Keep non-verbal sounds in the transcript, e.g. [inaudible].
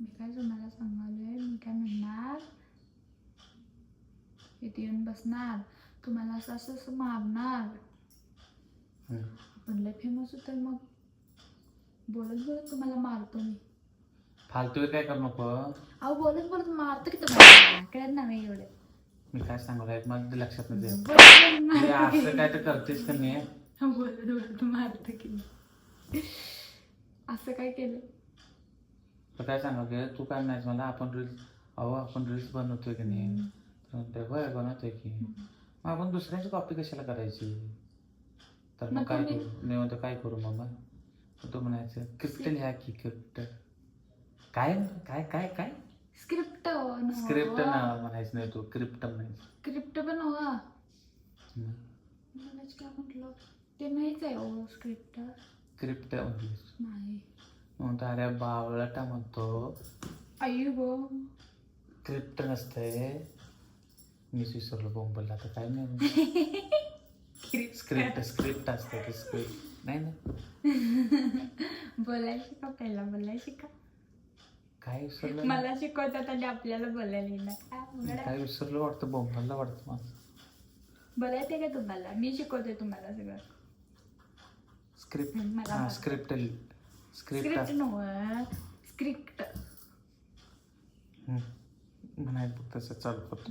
मी काय तुम्हाला सांगालोय मी काय म्हणणार इथे येऊन बसणार तुम्हाला असं असं असं मारणार. आपण लय फेमस होतं मग बोलत बोलत तुम्हाला मारतो मी फालतू काय करू नको अहो बोलत बोलत मारतो की तुम्हाला कळत ना मी एवढे मी काय सांगू राहील मला ते लक्षात नाही येत. बोलत बोलत हे मारतो असं काय तर करतेस का नाही की बोलत बोलत मारतो की असं काय केलं तर काय सांगाल तू काय नाही मला आपण रील्स अहो आपण रील्स बनवतोय की नाही? तर म्हणते होय बनवतोय की. मग आपण दुसऱ्याची कॉपी कशाला करायची? तर मग काय करू? मी म्हणतो काय करू मग तो म्हणायचं क्रिप्ट लिहा की क्रिप्ट काय? काय काय काय? स्क्रिप्ट स्क्रिप्ट ना म्हणायचं नाही तू क्रिप्ट म्हणायचं. स्क्रिप्ट पण हवा. मला काय म्हटलं ते नाहीच आहे स्क्रिप्ट क्रिप्ट म्हणलीस नाही. म्हणतो अरे बावळटा म्हणतो. आई गो. क्रिप्ट नसतंय. मीच विसरलो बोंबलला तर काय नाही स्क्रिप्ट स्क्रिप्ट असतं ते स्क्रिप्ट नाही ना? [laughs] बोलायला शिका पहिला बोलायला शिका. काय विसरलं? मला शिकवतात आणि आपल्याला बोलायला येणार काय विसरलं वाटतं? बोंबलला वाटतं मला. बोलायचं का तुम्हाला? मी शिकवते तुम्हाला सगळं. स्क्रिप्ट मला हां. स्क्रिप्ट स्क्रिप्ट स्क्रिप्ट नव्ह स्क्रिप्ट म्हणायचं तसं चालू करतो